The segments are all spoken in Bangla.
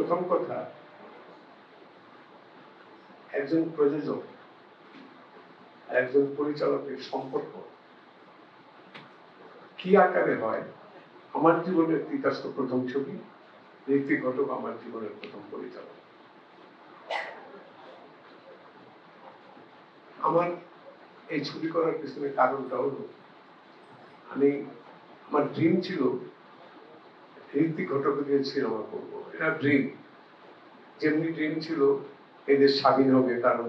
প্রথম কথা, একজন প্রযোজক আর একজন পরিচালকের সম্পর্ক কি আকারে হয়? আমার জীবনের তিতাস্ত প্রথম ছবি, ঋত্বিক ঘটক আমার জীবনের প্রথম পরিচালক। আমার এই ছবি করার পিছনে কারণটা হলো, আমি, আমার ড্রিম ছিল ঋত্বিক ঘটক দিয়ে সিনেমা করব, এটা ড্রিম যেমনি ড্রিম ছিল এদের স্বাধীন হবে কারণ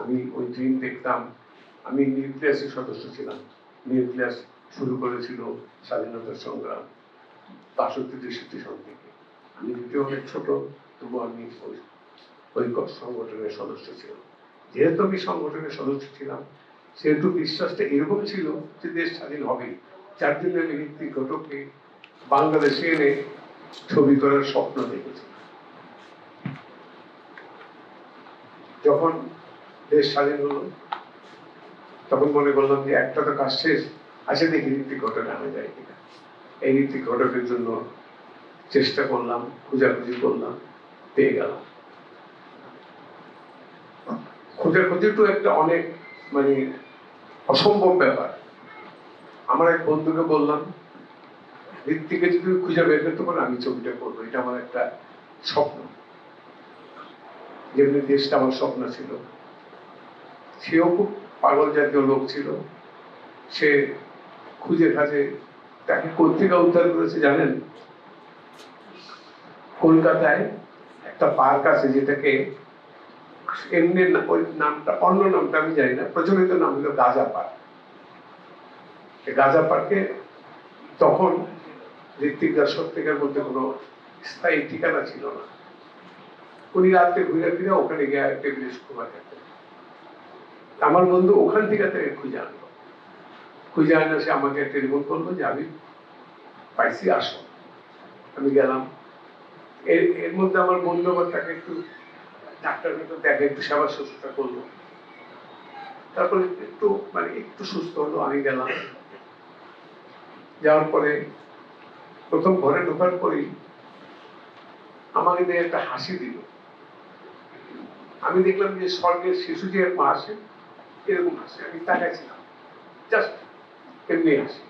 আমি ওই ড্রিম দেখতাম। আমি নিউক্লিয়াসের সদস্য ছিলাম। নিউক্লিয়াস শুরু করেছিল স্বাধীনতার সংগ্রাম বাষট্টি তেষট্টি সন থেকে। আমি যদিও অনেক ছোট তবু আমি ওই ওই সংগঠনের সদস্য ছিলাম। যেহেতু আমি সংগঠনের সদস্য ছিলাম, সেহেতু বিশ্বাসটা এরকম ছিল যে দেশ স্বাধীন হবে যার জন্য আমি ঋত্বিক ঘটককে বাংলাদেশে এনে ছবি করার স্বপ্ন দেখেছি। যখন দেশ স্বাধীন হলো, তখন মনে করলাম যে একটা তো কাজ শেষ আছে দেখি ঋত্বিক ঘটক আনা যায় কিনা। এই ঋত্বিক ঘটকের জন্য চেষ্টা করলাম, খোঁজাখুঁজি করলাম, পেয়ে গেলাম। খোঁজাখুঁজি তো একটা অনেক মানে অসম্ভব ব্যাপার। আমার এক বন্ধুকে বললাম ঋত্বিকে যদি খুঁজে বের করতে পারো, আমি ছবিটা করব। এটা আমার একটা স্বপ্ন। যেমনি দেশটা আমার স্বপ্ন ছিল। সেও খুব পাগল জাতীয় লোক ছিল। সে খুঁজে খাজে তাকে পত্রিকা উদ্ধার করেছে জানেন? কলকাতায় একটা পার্ক আছে যেটাকে এমনি ওই নামটা, অন্য নামটা আমি জানি না। প্রচলিত নাম হলো গাজা পার্ক। গাজা পার্কে তখন ঋত্বিক দাস সত্যিকার মধ্যে কোনো স্থায়ী ঠিকানা ছিল না। উনি রাত্রে ঘুরে ফিরে ওখানে গিয়ে টেবিলে ঘুমা থাকতেন। আমার বন্ধু ওখান থেকে তাকে খুঁজে আনলো। খুঁজে আনলে সে আমাকে টেলিফোন করল যে, আমি পাইছি, আসো। আমি গেলাম। এর এর মধ্যে আমার বন্ধু আবার তাকে একটু ডাক্তার মতো দেখে, একটু সেবা শুশ্রূষা করল। তারপরে একটু মানে একটু সুস্থ হলো, আমি গেলাম। যাওয়ার পরে প্রথম ঘরে ঢোকার পরেই আমাকে একটা হাসি দিল। আমি দেখলাম যে স্বর্গের শিশু যে মা আসে এরকম হাসি। আমি তাকাইছিলাম। জাস্ট এমনি হাসি।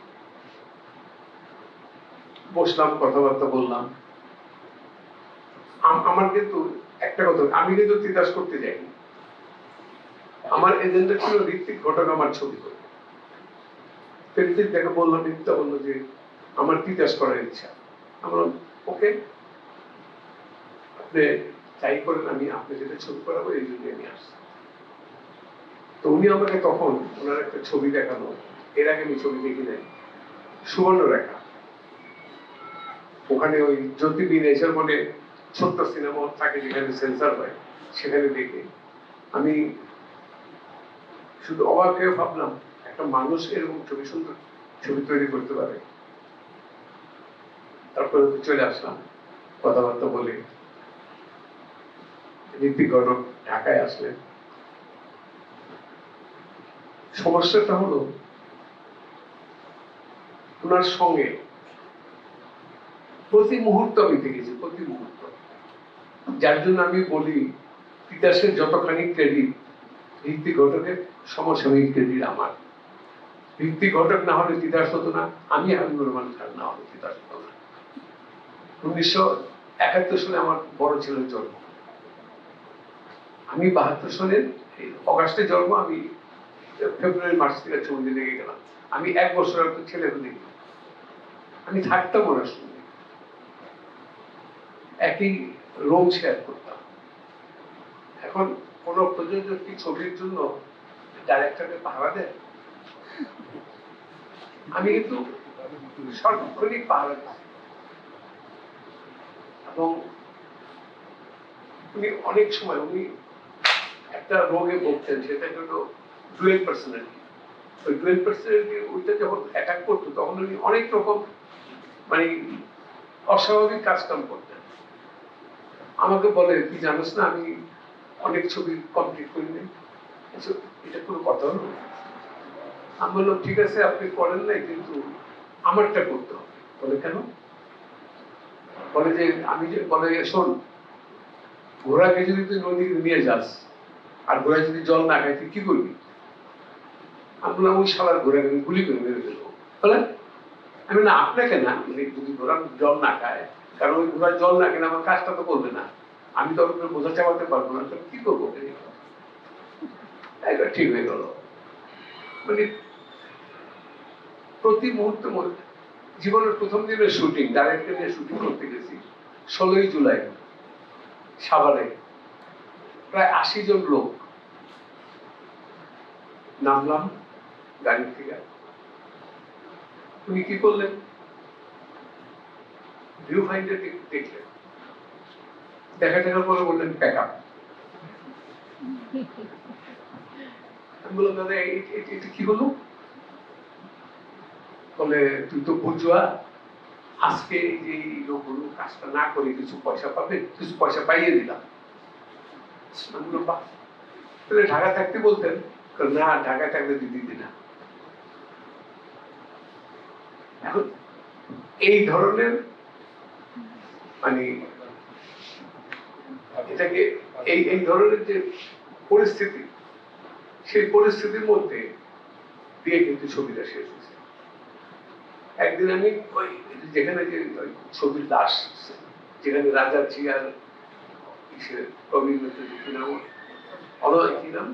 বসলাম, কথাবার্তা বললাম। আমার কিন্তু একটা কথা আমি কিন্তু তিতাস করতে যাইনি। আমার এজেন্ডা ছিল ঋত্বিক ঘটক, আমার ছবি করবে ঋত্বিক দেখে বলল নিত্যা বলল যে আমার তিতাস করার ইচ্ছা। আমরা ওকে। আপনি চাই করেন, আমি আপনাকে যেটা ছবি করাবো, এই জন্য আমি আসছি। তো উনি আমাকে তখন ওনার একটা ছবি দেখানো এর আগে আমি ছবি দেখি নাই। সুবর্ণ রেখা। ওখানে ওই জ্যোতি নেচার বলে, ছোট্ট সিনেমা থাকে যেখানে সেন্সার হয়, সেখানে দেখে। আমি শুধু অবাক হয়ে ভাবলাম, একটা মানুষ এরকম ছবি সুন্দর ছবি তৈরি করতে পারে। তারপরে চলে আসলাম। কথাবার্তা বলে ঋত্বিক ঘটক ঢাকায় আসলেন। সমস্যাটা হলো ওনার সঙ্গে প্রতি মুহূর্ত আমি দেখেছি প্রতি মুহূর্ত। যার জন্য আমি বলি, তিতাসের যতখানি ক্রেডিট ঋত্বিক ঘটকের সমসাময়িক ক্রেডিট আমার। ঋত্বিক ঘটক না হলে তিতাস হতো না, আমি হাবিবুর রহমান খান না হলে তিতাস হতো না। উনিশশো একাত্তর সালে আমার বড় জন্ম। আমি বাহাত্তর সালের অগাস্টে জন্ম, আমি ফেব্রুয়ারি, মার্চ থেকে লেগে গেলাম। আমি এক বছর ছেলে আমি থাকতাম ওনার সঙ্গে। একই রোম শেয়ার করতাম। এখন কোন প্রযোজক কি ছবির জন্য ডাইরেক্টরকে পাহারা দেয়? আমি কিন্তু সর্বক্ষণিক পাহারা দিচ্ছি। এবং উনি অনেক সময় উনি একটা রোগে ভুগতেন সেটা হলো ডুয়েল পার্সোনালিটি ওই ডুয়েল পার্সোনালিটি ওইটা যখন অ্যাটাক করতো, তখন উনি অনেক রকম মানে অস্বাভাবিক কাজকাম করতেন। আমাকে বলে, তুই জানিস না, আমি অনেক ছবি কমপ্লিট করি নাই। এটা কোনো কথা হলো? আমি বললাম, ঠিক আছে, আপনি করেন নাই, কিন্তু আমারটা করতে হবে। বলে, কেন? বলে যে আমি যে বলে শোন ঘোড়াকে যদি তুই নদী নিয়ে যাস, আর ঘোড়া যদি জল না খায়, তুই কি করবি? আমি বললাম, ওই শালার ঘোড়াকে আমি গুলি করে মেরে ফেলব। বলে, আমি না আপনাকে না মানে যদি ঘোড়া জল না খায়, কারণ ওই ঘোড়া জল না খেলে আমার কাজটা তো করবে না। আমি তো ওকে বোঝা চাপাতে পারব না, তো কি করব? একবার ঠিক হয়ে গেল। মানে প্রতি মুহূর্তে জীবনের প্রথম দিনের শুটিং ডাইরেক্টর নিয়ে শুটিং করতে গেছি, ষোলোই জুলাই, সাভারে। প্রায় আশি জন লোক। নামলাম গাড়ি থেকে। উনি কি করলেন? ভিউ ফাইন্ডার দেখলেন। দেখা দেখার পরে বললেন প্যাক আপ আমি বললাম, দাদা এটা কি হলো? বলে তুই তো বুঝুয়া আজকে এই লোকগুলো কাজটা না করে কিছু পয়সা পাবে, কিছু পয়সা পাইয়ে দিলাম। ঢাকা থাকতে বলতেন না ঢাকায় থাকলে দিদি দিদি না। এখন এই ধরনের মানে এটাকে এই এই ধরনের যে পরিস্থিতি, সেই পরিস্থিতির মধ্যে দিয়ে কিন্তু ছবিটা শেষ হয়েছে। একদিন আমি ওই যেখানে যে ওই ছবির দাস যেখানে রাজা জিয়ার কবির কি নাম? অনয় কি নাম?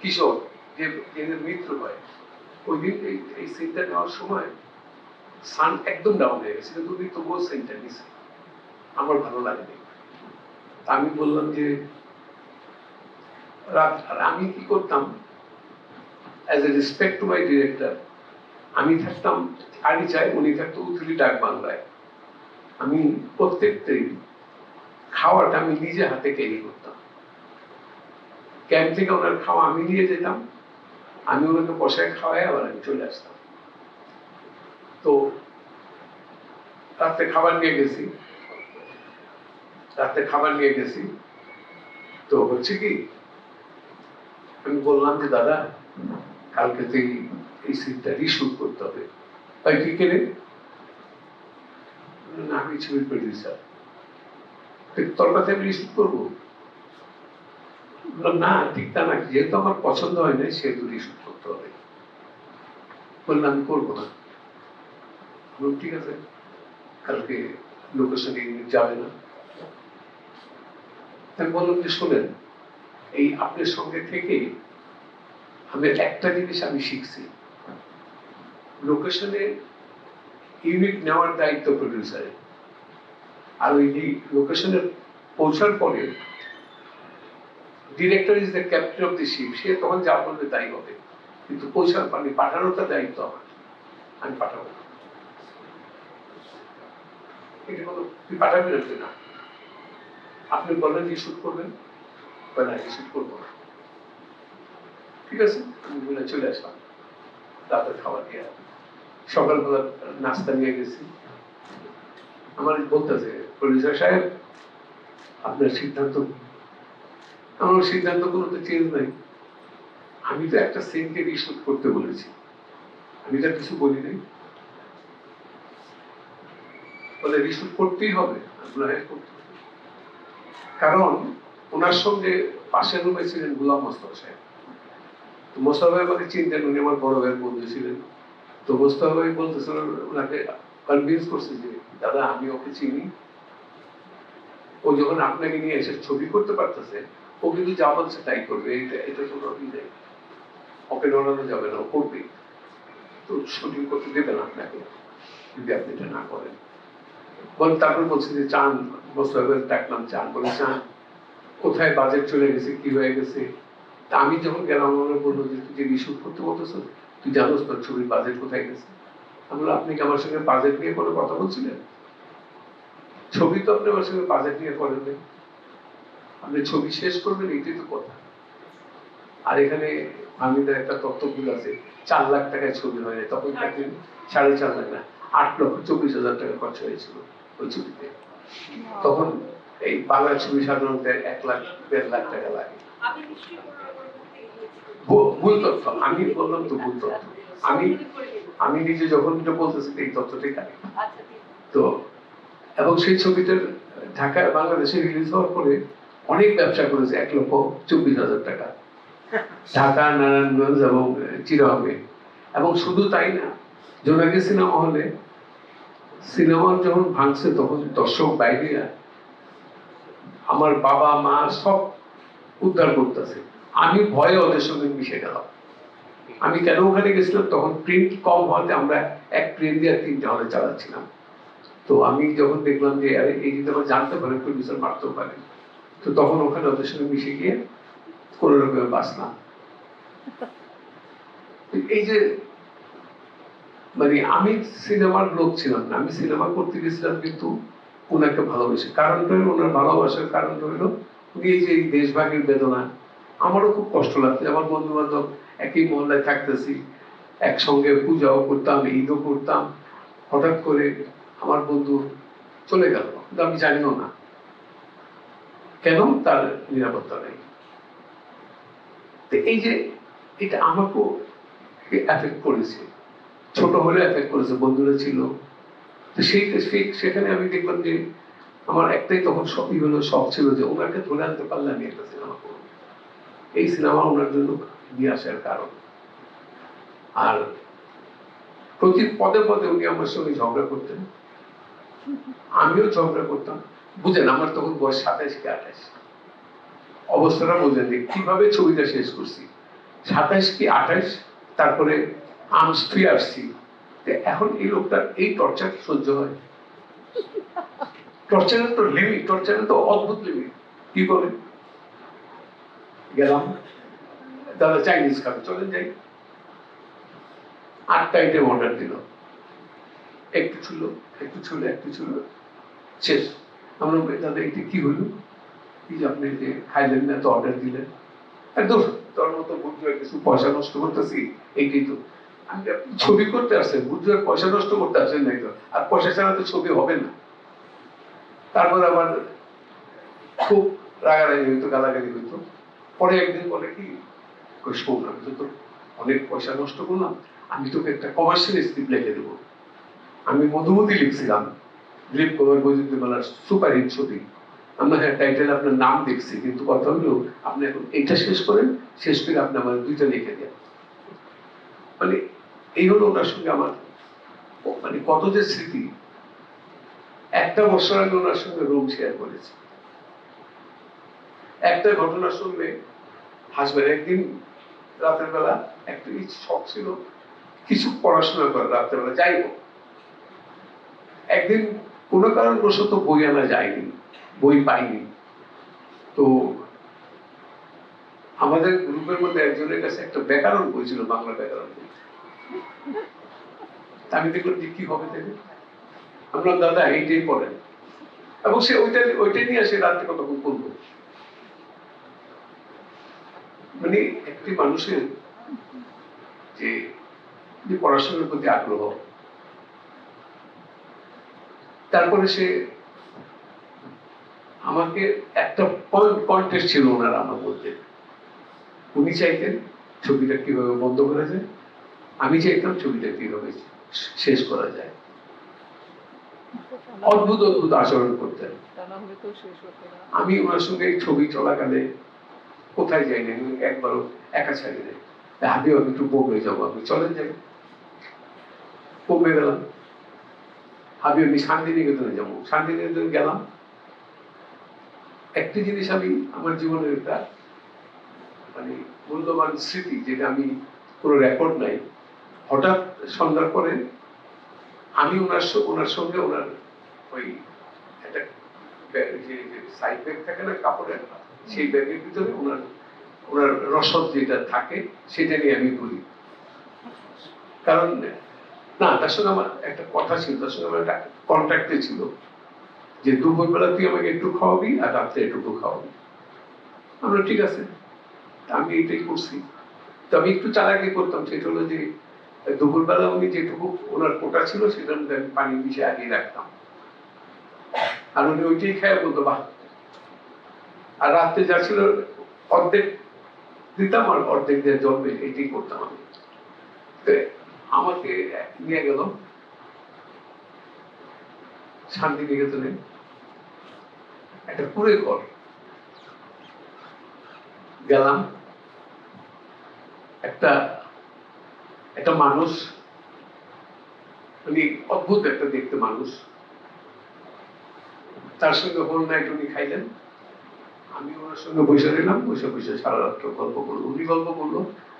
কিশোর, যে যে মৃত্যু হয়, ওই দিন এই সিনটা নেওয়ার সময় সান একদম ডাউন হয়ে গেছে, কিন্তু তবুও সিনটা নিছে। আমার ভালো লাগেনি। আমি বললাম যে রাত আমি কি করতাম? As a respect to my director আমি থাকতাম আগে চাই উনি থাকতো উথলি ডাক বাংলায়। আমি প্রত্যেক দিন খাওয়াটা আমি নিজে হাতে ক্যারি করতাম। ক্যাম্প থেকে ওনার খাওয়া আমি নিয়ে যেতাম, আমি ওনাকে বসায় খাওয়াই আবার আমি চলে আসতাম। তো রাতে খাবার নিয়ে গেছি। রাতে খাবার নিয়ে গেছি। তো হচ্ছে কি? আমি বললাম যে, দাদা, কালকে তুই এই সিনটা রিশুট করতে হবে। তাই কি কেনে? না, আমি ছবির প্রডিউসার তোর কথা আমি রিশুট করব। না, ঠিক তা না, যেহেতু আমার পছন্দ হয় না সেহেতু রিশুট করতে হবে। বললাম করব না। ঠিক আছে, কালকে সঙ্গে যাবে না। আমি বললাম যে, শোনেন, এই আপনার সঙ্গে থেকে আমি একটা জিনিস আমি শিখছি। লোকেশনে ইউনিট নেওয়ার দায়িত্ব প্রডিউসারের আর ওই লোকেশনে পৌঁছার পরে director is the captain of the ship সে তখন যা বলবে তাই হবে। কিন্তু পৌঁছার পানি পাঠানোটা দায়িত্ব আমার, আমি পাঠাবো। এটা কোনো তুই পাঠাবি না না? আপনি বললেন যে শুট করবেন। না শুট করব না। ঠিক আছে? আমি বলে চলে আসলাম। রাতের খাবার দিয়ে সকালবেলা নাস্তা নিয়ে গেছি। আমার বলতেছে প্রডিউসার সাহেব আপনার সিদ্ধান্ত আমার সিদ্ধান্ত কোনো তো চেঞ্জ নাই। আমি তো একটা সিনকে রিশুট করতে বলেছি। আমি তো কিছু বলি নাই। বলে রিশুট করতেই হবে হ্যাঁ, করতে। কারণ ওনার সঙ্গে পাশের রুমে ছিলেন গুলাম মোস্তফা সাহেব। মোস্তফা আমাকে চিনতেন উনি আমার বড় ভাইয়ের বন্ধু ছিলেন। তো মোস্তফা ভাই বলতেছিল, ওনাকে কনভিন্স করছে যে, দাদা, আমি ওকে চিনি। ও যখন আপনাকে নিয়ে এসে ছবি করতে পারতেছে, ও কিন্তু যা বলছে তাই করবে। এটা এটা কোনো নেই ওকে নড়ানো যাবে না, ও করবে। তো শুটিং করতে দেবেন আপনাকে, যদি আপনি এটা না করেন। বল, তারপর বলছে যে, চান মোস্তফাবের ডাকলাম, চান, বলে চান। কোথায় বাজেট চলে গেছে, কি হয়ে গেছে? তা আমি যখন গেলাম আমার বলল যে তুই যে রিশুট করতে বলতেছ তুই জানোস তোর ছবির বাজেট কোথায় গেছে? আমি বললাম, আপনি কি আমার সঙ্গে বাজেট নিয়ে কোনো কথা বলছিলেন? ছবি তো আপনি আমার সঙ্গে বাজেট নিয়ে করেন নাই। আপনি ছবি শেষ করবেন এইটাই তো কথা। আর এখানে হামিদের একটা তত্ত্ব আছে, চার লাখ টাকায় ছবি হয় তখন থাকতেন সাড়ে চার লাখ না, আট লক্ষ চব্বিশ হাজার টাকা খরচ হয়েছিল ওই ছবিতে। তখন এই বাংলা ছবি সাধারণত এক লাখ, দেড় লাখ টাকা লাগে। ভুল তথ্য। আমি বললাম তো ভুল তথ্য। আমি। আমি নিজে যখন এটা বলতেছি এই তথ্যটাই কারে আচ্ছা। তো এবং সেই ছবিটার ঢাকা বাংলাদেশে রিলিজ হওয়ার পরে অনেক ব্যবসা করেছে এক লক্ষ চব্বিশ হাজার টাকা। ঢাকা নারায়ণগঞ্জ এবং চিরাগে এবং শুধু তাই না জোনাকি সিনেমা হলে সিনেমা যখন ভাঙছে তখন দর্শক বাইরে আমার বাবা মা সব উদ্ধার করতেছে। আমি ভয়ে ওদের সঙ্গে মিশে গেলাম। আমি কেন ওখানে গেছিলাম? তখন প্রিন্ট কম হওয়াতে আমরা এক প্রিন্ট দিয়ে আর তিনটে হলে চালাচ্ছিলাম। তো আমি যখন দেখলাম যে, আরে, এই যদি আমার জানতে পারে প্রডিউসার মারতেও পারে। তো তখন ওখানে ওদের সঙ্গে মিশে গিয়ে কোনো রকমে বাঁচলাম। এই যে মানে আমি সিনেমার লোক ছিলাম না, আমি সিনেমা করতে গেছিলাম কিন্তু ওনাকে ভালোবেসে। কারণটা ওনার ভালোবাসার কারণটা হলো, উনি এই যে দেশভাগের বেদনা আমারও খুব কষ্ট লাগছে। আমার বন্ধু বান্ধব একই মহল্লায় থাকতেছি, একসঙ্গে পূজাও করতাম, ঈদও করতাম। হঠাৎ করে আমার বন্ধু চলে গেল। কিন্তু আমি জানিও না কেন তার নিরাপত্তা নেই। তো এই যে এটা আমাকেও এফেক্ট করেছে। ছোট হলে এফেক্ট করেছে, বন্ধুরা ছিল। তো সেই- সেখানে আমি দেখলাম যে আমার একটাই তখন সবই হলো শখ ছিল যে ওনাকে ধরে আনতে পারলে আমি একটা সিনেমা করব। এই সিনেমা ওনার জন্য নিয়ে আসার কারণ। আর প্রতি পদে পদে উনি আমার সঙ্গে ঝগড়া করতেন। আমিও ঝগড়া করতাম। বুঝেন, আমার তখন বয়স সাতাইশ কি আঠাইশ। অবস্থাটা বোঝেন যে কীভাবে ছবিটা শেষ করছি। সাতাইশ কি আঠাইশ? তারপরে আর্মস ফ্রি আসছি। এখন এই লোকটার এই টর্চার সহ্য হয়। টর্চারের তো লিমিট টর্চারের তো অদ্ভুত লিমিট কি করে গেলাম। দাদা চাইনিজ খাবে চলে যাই। আটটা আইটেম অর্ডার দিল। একটু ছিল একটু ছিল একটু ছিল। শেষ। আমরা দাদা, এটা কি হলো? কি যে আপনি যে খাইলেন না তো অর্ডার দিলেন? একদম তোর মতো বুঝবে কিছু পয়সা নষ্ট করতেছি। এইটাই তো। আপনি ছবি করতে আসছেন বুঝবে পয়সা নষ্ট করতে আসেন নাই তো। আর পয়সা ছাড়া তো ছবি হবে না। তারপর আবার খুব রাগারাগি হইতো, গালাগালি হইতো। পরে একদিন বলে কি শোন, আমি তো অনেক পয়সা নষ্ট করলাম, আমি তোকে একটা কমার্শিয়াল স্ক্রিপ্ট লিখে দেবো। আমি মধুমতি লিখছিলাম দিলীপ কুমার বৈদ্যুতিমালার সুপার হিট ছবি আমরা হ্যাঁ টাইটেল আপনার নাম দেখছি, কিন্তু কথা হলো আপনি এখন এইটা শেষ করেন, শেষ করে আপনি আমার দুইটা লিখে দেন। মানে এই হলো ওনার সঙ্গে আমার মানে কত যে স্মৃতি। একটা বছর আগে ওনার সঙ্গে রুম শেয়ার করেছি। একটা ঘটনা শুনলে হাসবেন একদিন রাতের বেলা একটা শখ ছিল, কিছু পড়াশোনা করে রাতের বেলা যাই হোক। একদিন কোনো কারণবশত বই আনা যায়নি, বই পাইনি। তো আমাদের গ্রুপের মধ্যে একজনের কাছে একটা ব্যাকরণ বই ছিল, বাংলা ব্যাকরণ বই। আমি দেখলাম যে কি হবে দেবে আমরা দাদা, এইটাই পড়েন। এবং সে ওইটা ওইটা নিয়ে সে রাত্রে কতক্ষণ করব মানে একটি মানুষের যে যে পড়াশোনার প্রতি আগ্রহ তারপরে সে আমাকে একটা কন্টেস্ট ছিল ওনার আমার মধ্যে। উনি চাইতেন ছবিটা কীভাবে বন্ধ করা যায় আমি চাইতাম ছবিটা কীভাবে শেষ করা যায়। অদ্ভুত অদ্ভুত আচরণ করতেন। আমি ওনার সঙ্গে ছবি চলাকালে কোথায় যাই না একবারও একা ছাড়ি নাই আমি আমি একটু বোম্বে যাব আমি, চলেন যাই। বোম্বে গেলাম। আমি আমি শান্তিনিকেতনে যাব। শান্তিনিকেতনে গেলাম। একটি জিনিস আমি আমার জীবনের একটা মানে মূল্যবান স্মৃতি, যেটা আমি কোনো রেকর্ড নাই। হঠাৎ সন্ধ্যার পরে আমি ওনার ওনার সঙ্গে ওনার ওই একটা যে সাইড ব্যাগ থাকে না, কাপড়ের সেই ব্যাগের ভিতরে ওনার ওনার রসদ যেটা থাকে, সেটা নিয়ে আমি ঘুরি। কারণ, না, তার সঙ্গে আমার একটা কথা ছিল, তার সঙ্গে আমার একটা কন্ট্রাক্টে ছিল যে, দুপুরবেলা তুই আমাকে একটু খাওয়াবি আর রাত্রে একটু খাওয়াবি। আমরা, ঠিক আছে। আমি এটাই করছি। তো আমি একটু চালাকি করতাম, সেটা হলো যে, দুপুরবেলা উনি যেটুকু ওনার কোটা ছিল মধ্যে আমি পানি মিশে আগিয়ে রাখতাম। আর উনি ওইটাই খেয়ে বলতো, বাহ আর রাত্রে যা ছিল, অর্ধেক দিতাম আর অর্ধেক দিয়ে জন্মে এটাই করতাম আমি। আমাকে নিয়ে গেল শান্তিনিকেতনে। একটা কুড়ে ঘর। গেলাম। একটা একটা মানুষ মানে অদ্ভুত একটা দেখতে মানুষ। তার সঙ্গে হোল নাইট উনি খাইলেন। আমি ওনার সঙ্গে বসে রইলাম বসে বসে সারা রাত্র গল্প করল। উনি গল্প করল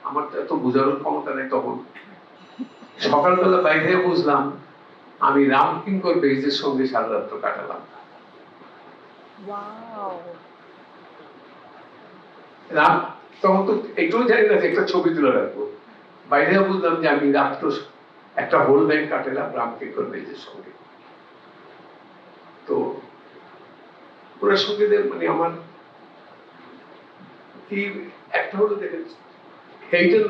আমার তো এত বোঝানোর ক্ষমতা নেই তখন। সকালবেলা বাইরে বুঝলাম আমি রাম কিঙ্কর বেইজের সঙ্গে সারা রাত্র কাটালাম। রাম তখন তো জানি না যে একটা ছবি তুলে রাখব। বাইরে বুঝলাম যে আমি রাত্র একটা হোল নাইট কাটালাম রাম কিঙ্কর বেইজের সঙ্গে। তো ওনার সঙ্গে মানে আমার একটা হলো দেখেন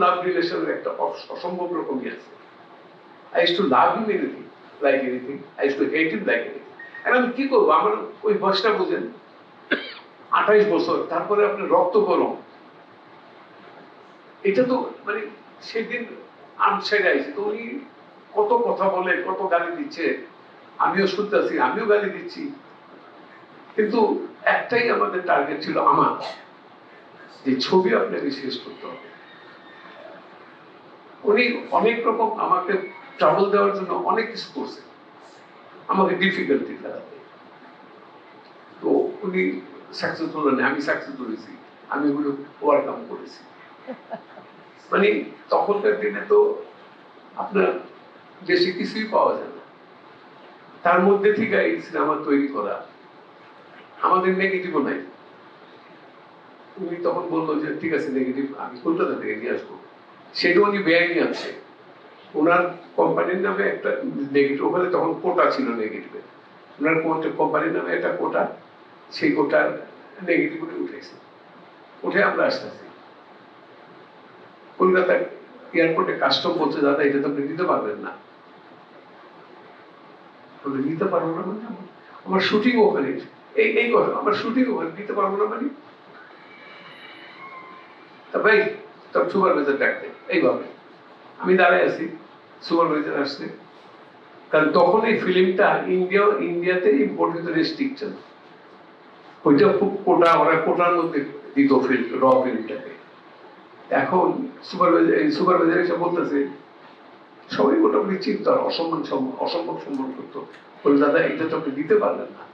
লাভ রিলেশনের একটা অসম্ভব আছে। I is to love him anything like anything I is to hate him like anything আমি কি করব? আমার ওই বয়সটা বুঝেন? আঠাইশ বছর, তারপরে আপনার রক্ত গরম। এটা তো মানে সেদিন আনসাইড আইছে। তো উনি কত কথা বলে, কত গালি দিচ্ছে। আমিও শুনতেছি আমিও গালি দিচ্ছি। কিন্তু একটাই আমাদের টার্গেট ছিল আমার। যে ছবি আপনাকে শেষ করতে হবে। উনি অনেক রকম আমাকে ট্রাভেল দেওয়ার জন্য অনেক কিছু করছে আমাকে ডিফিকাল্টি ফেলাতে। তো উনি সাকসেসফুল হলেন আমি সাকসেসফুল হয়েছি। আমি ওগুলো ওভারকাম করেছি। মানে তখনকার দিনে তো আপনার বেশি কিছুই পাওয়া যায় না। তার মধ্যে থেকে এই সিনেমা তৈরি করা আমাদের নেগেটিভও নাই। উনি তখন বলল যে, ঠিক আছে নেগেটিভ আমি কলকাতা থেকে নিয়ে আসব। সেটা উনি বেআইনি আছে ওনার কোম্পানির নামে একটা নেগেটিভ ওখানে তখন কোটা ছিল নেগেটিভের ওনার কোম্পানির নামে একটা কোটা, সেই কোটার নেগেটিভ উনি উঠেছে। উঠে আমরা আসতেছি। কলকাতার এয়ারপোর্টে কাস্টম বলছে, দাদা, এটা তো আপনি দিতে পারবেন না। দিতে পারব না মানে? আমার শুটিং ওখানে এই এই কথা, আমার শুটিং ওখানে দিতে পারব না মানে? তা ভাই তোর সুপারভাইজার ডাকতে এইভাবে। আমি দাঁড়ায় আছি, সুপারভাইজার আসছে। কারণ তখন এই ফিল্মটা ইন্ডিয়া ইন্ডিয়াতে ইম্পোর্ট রেস্ট্রিকশন ওইটা খুব কোটা, ওরা কোটার মধ্যে দিত ফিল্ম র ফিল্মটাকে এখন সুপারভাইজার সুপারভাইজার এসে বলতেছে, সবাই মোটামুটি অসম্মান সম- অসম্ভব সম্মান করতো। বলে, দাদা, এটা তো আপনি দিতে পারলেন না।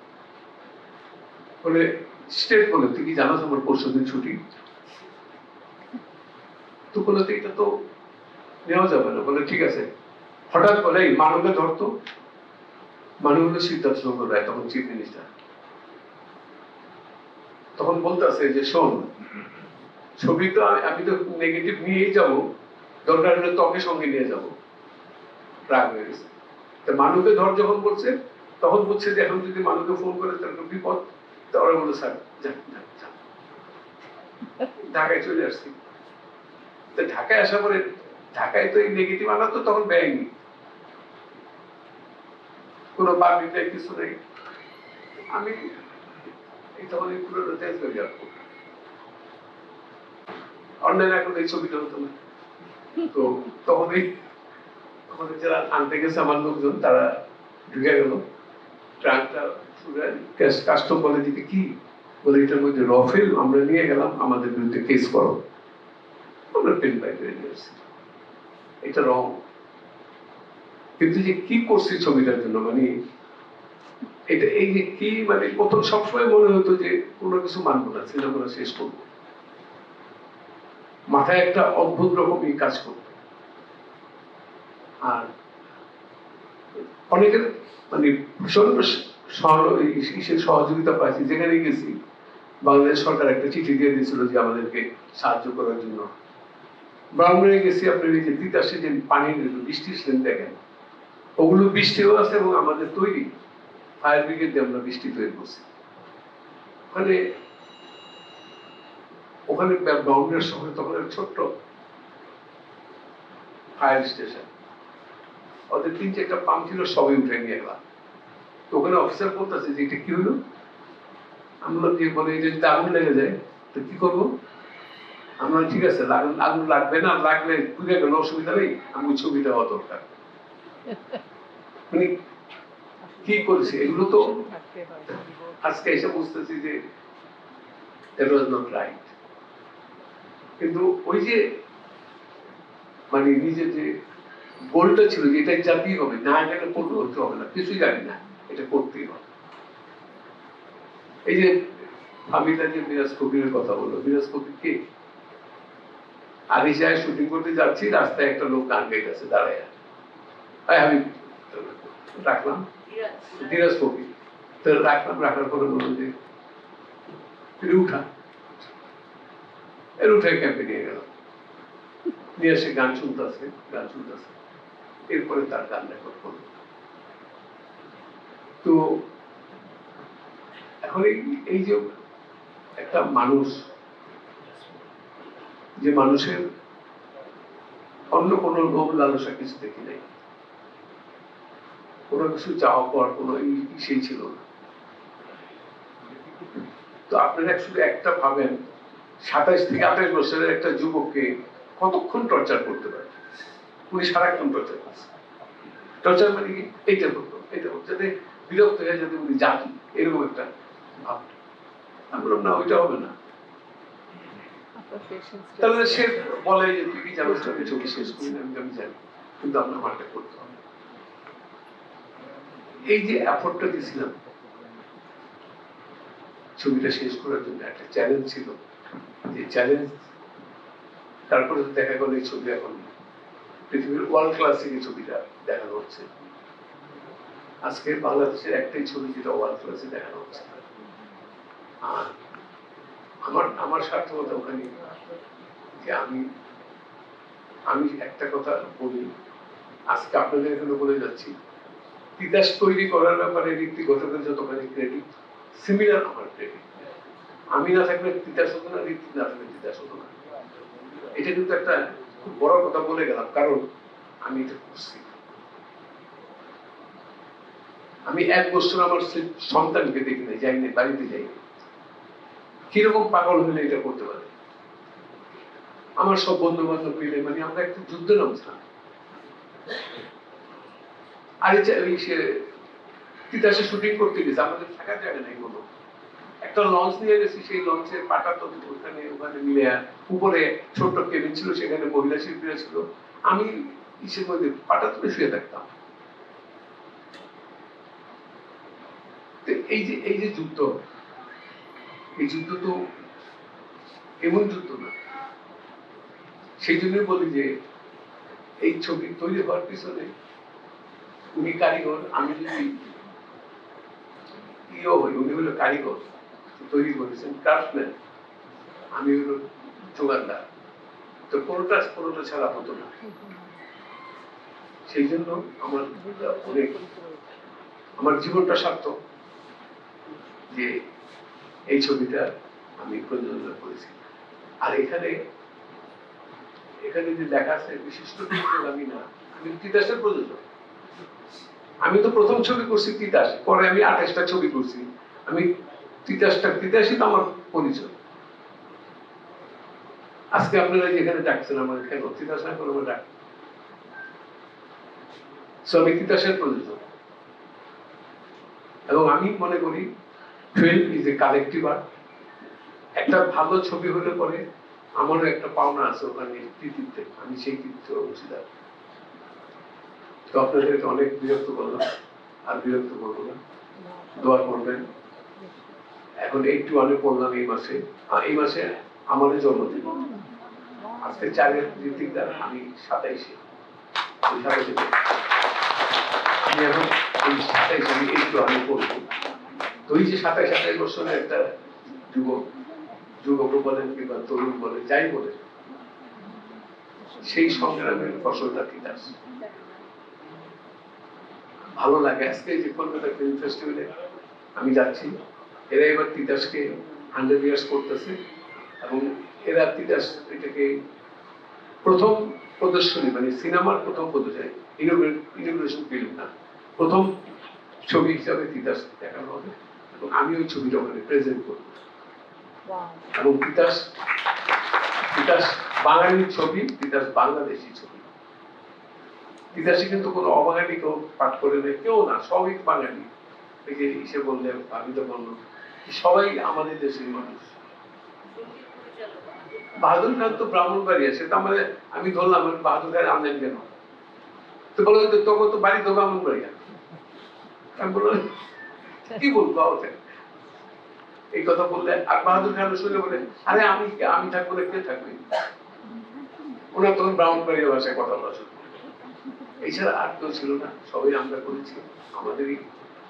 বলে স্টেট বলে তুই কি জানাস আমার পরশু দিন ছুটি? তো বলে তো এটা তো নেওয়া যাবে না। বলে, ঠিক আছে। হঠাৎ বলে এই মানবে ধরতো। মানুষ হলো সিদ্ধার্থ চন্দ্র রায় তখন চিফ মিনিস্টার তখন বলতেছে যে, শোন, ছবি তো আমি- তো নেগেটিভ নিয়েই যাব। দরকার হলে তোকে সঙ্গে নিয়ে যাব। রাগ হয়ে গেছে। তো মানুষকে ধর যখন বলছে, তখন বলছে যে, এখন যদি মানুষকে ফোন করে তার তো বিপদ। ওরা বলে স্যার যান যান। ঢাকায় চলে আসছি। ঢাকায় আসার পরে, ঢাকায় তো এই নেগেটিভ আনা তো তখন বেআইনি কোনো পাবলিক নাই কিছু নেই। আমি এই তখন এই পুরো তেজ করে যাব অনলাইন এখন এই ছবিটা হতো না তো তখন এই আমাদের যারা আনতে গেছে আমার লোকজন, তারা ঢুকে গেল। ট্রাকটা কাস্টম বলে দিতে কি? বলে এটার মধ্যে রফেল আমরা নিয়ে গেলাম, আমাদের বিরুদ্ধে কেস করো। বাই করে এটা রং কিন্তু যে কি করছি ছবিটার জন্য মানে এটা এই যে কি মানে সবসময় মনে হতো যে কোনো কিছু মানবো না সিনেমাটা শেষ করব। মাথায় একটা অদ্ভুত রকমই কাজ করতো। আর অনেকের মানে ভীষণ সহযোগিতা পাইছি। যেখানে গেছি, বাংলাদেশ সরকার একটা চিঠি দিয়ে দিয়েছিল যে আমাদেরকে সাহায্য করার জন্য। ব্রাহ্মণে গেছি, আপনার এই যে তিতাসে যে পানি বৃষ্টি ছিলেন দেখেন, ওগুলো বৃষ্টিও আছে এবং আমাদের তৈরি। ফায়ার ব্রিগেড দিয়ে আমরা বৃষ্টি তৈরি করছি। ওখানে ওখানে ব্রাহ্মণের সময় তখন ছোট্ট ফায়ার স্টেশন ওদের তিন চারটা পাম্প ছিল, সবই উঠে নিয়ে গেলাম। তো ওখানে অফিসার বলতেছে যে, এটা কি হলো? আমি বললাম যে বলে, এটা যদি আগুন লেগে যায়, তো কি করব? আমরা ঠিক আছে আগুন আগুন লাগবে না লাগলে পুড়ে গেল অসুবিধা নেই আমি ছবিটা হওয়া দরকার। মানে কি করেছে? এগুলো তো আজকে এসে বুঝতেছি যে দ্যাট ওয়াজ নট রাইট কিন্তু ওই যে মানে নিজের যে গোলটা ছিল যে এটা জাতি হবে না গেলে কোনো হতে হবে না কিছুই জানি না এটা করতেই হবে। এই যে আমিতা যে মিরাজ কবিরের কথা বলল মিরাজ কবির কে? আগে যায় শুটিং করতে যাচ্ছি রাস্তায় একটা লোক গান গাইতেছে দাঁড়ায়। আমি রাখলাম। ধীরাজ। কবির তো রাখলাম রাখার পরে যে উঠা। এর উঠে ক্যাম্পে নিয়ে গেল নিয়ে এসে গান শুনতেছে গান শুনতেছে। এরপরে তার গান রেকর্ড করল। তো এখন এই যে একটা মানুষ যে মানুষের অন্য কোনো লোভ লালসা কিছু দেখি নাই। কোনো কিছু চাওয়া পাওয়ার কোনো ই- সেই ছিল না। তো আপনারা শুধু একটা ভাবেন, সাতাইশ থেকে আঠাশ বছরের একটা যুবককে কতক্ষণ টর্চার করতে পারে? উনি সারাক্ষণ টর্চার করছে। টর্চার মানে কি? এইটা করতো এইটা করতো যাতে বিরক্ত হয়ে যাতে উনি যান এরকম একটা ভাব আমি বললাম, না, ওইটা হবে না। তাহলে সে বলে তুই কি শেষ করি আমি আমি কিন্তু আপনার মাঠটা করতে হবে। এই যে এফোর্টটা দিয়েছিলাম, ছবিটা শেষ করার জন্য একটা চ্যালেঞ্জ ছিল। যে চ্যালেঞ্জ তারপরে দেখা গেল এই ছবি এখন পৃথিবীর ওয়ার্ল্ড ক্লাসিক এই ছবিটা দেখানো হচ্ছে। আজকে বাংলাদেশের একটাই ছবি যেটা ওয়ার্ল্ড ক্লাসে দেখানো হচ্ছে। আর আমার আমার সার্থকতা ওখানে যে আমি আমি একটা কথা বলি। আজকে আপনাদের এখানে বলে যাচ্ছি, তিতাস তৈরি করার ব্যাপারে ঋত্বিক ঘটকের যতখানি ক্রেডিট সিমিলার আমার ক্রেডিট আমি না থাকলে তিতাস হতো না ঋত্বিক না থাকলে তিতাস হতো না। এটা কিন্তু একটা খুব বড় কথা বলে গেলাম, কারণ আমি এটা করছি। আমি এক বছর আমার সন্তানকে দেখি নাই যাইনি বাড়িতে যাইনি কীরকম পাগল হলে এটা করতে পারে? আমার সব বন্ধু বান্ধব মিলে মানে আমরা একটা যুদ্ধ নামছিলাম আর সে তিতাসে শুটিং করতে গেছে, আমাদের থাকার জায়গা নেই কোনো। একটা লঞ্চ নিয়ে গেছি, সেই লঞ্চের পাটা তো ওখানে ওখানে মিলে উপরে ছোট্ট কেবিন ছিল, সেখানে মহিলা শিল্পীরা ছিল। আমি ইসের মধ্যে পাটা তুলে শুয়ে থাকতাম। এই যে এই যে যুদ্ধ এই যুদ্ধ তো এমন যুদ্ধ না। সেই জন্যই বলি যে, এই ছবি তৈরি হওয়ার পিছনে উনি কারিগর, আমি যদি উনি হলো কারিগর, তৈরি করেছেন ক্রাফটম্যান। আমি হলো যোগানদার। তো কোনোটা কোনোটা ছাড়া হতো না। সেই জন্য আমার অনেক, আমার জীবনটা সার্থক যে এই ছবিটা আমি প্রযোজনা করেছি। আর এখানে এখানে যে লেখা আছে বিশিষ্ট আমি না আমি তিতাসের প্রযোজক। আমি তো প্রথম ছবি করছি তিতাস পরে আমি আঠাশটা ছবি করছি। আমি তিতাসটা তিতাসই তো আমার পরিচয়। আজকে আপনারা যেখানে ডাকছেন আমার কেন তিতাস না করে ডাক। So, আমি তিতাসের প্রযোজক। এবং আমি মনে করি film is a collective art একটা ভালো ছবি হলে পরে আমারও একটা পাওনা আছে ওখানে কৃতিত্বে আমি সেই কৃতিত্ব অংশীদার তো আপনাদেরকে অনেক বিরক্ত করলাম। আর বিরক্ত করব না। দোয়া করবেন। এখন এইটু আমি পড়লাম এই মাসে। এই মাসে আমাদের জন্মদিন। আজকে চারের ঋতিকদার আমি সাতাইশে। সাতাইশে আমি এখন এই সাতাইশে আমি এইটু আমি পড়ব যে সাতাইশ আঠাইশ বছরের একটা যুবক যুবক কিংবা তরুণ বলেন, যাই বলে সেই সংগ্রামের ফসলটা তিতাস ভালো লাগে। আজকে যে কলকাতা ফিল্ম ফেস্টিভ্যালে আমি যাচ্ছি, এরা এবার তিতাসকে হান্ড্রেড ইয়ার্স করতেছে এবং এরা তিতাস এটাকে প্রথম প্রদর্শনী মানে সিনেমার প্রথম প্রদর্শনী ইনোগ্রেশন ফিল্ম না, প্রথম ছবি হিসাবে তিতাস দেখানো হবে। এবং আমি ওই ছবিটা ওখানে প্রেজেন্ট করব এবং তিতাস তিতাস বাঙালি ছবি তিতাস বাংলাদেশি ছবি। তিতাসে কিন্তু কোনো অবাঙালি কেউ পাঠ করে কেউ না সবই বাঙালি। এই যে ইসে বললে আমি তো বলল সবাই আমাদের দেশের মানুষ। বাহাদুর খান তো ব্রাহ্মণবাড়ি আছে তো আমাদের আমি ধরলাম বাহাদুর খান আনলেন কেন? তো বলো তো তখন তো বাড়ি তো ব্রাহ্মণবাড়িয়া। আমি বললাম কি বলব ওতে এই কথা বললে আর বাহাদুর খান শুনে বলে আরে, আমি আমি থাকব না, কে থাকবে? ওনার তখন ব্রাহ্মণবাড়িয়া ভাষায় কথা বলা শুরু এছাড়া আর কেউ ছিল না, সবাই আমরা করেছি, আমাদেরই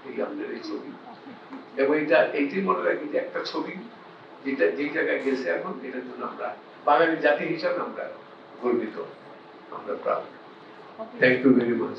এই আপনার এই ছবি। এবং এটা এইটি মনে রাখি যে একটা ছবি, যেটা, যেই জায়গায় গেছে এখন, এটার জন্য আমরা, বাঙালি জাতি হিসাবে আমরা গর্বিত, আমরা proud thank you very much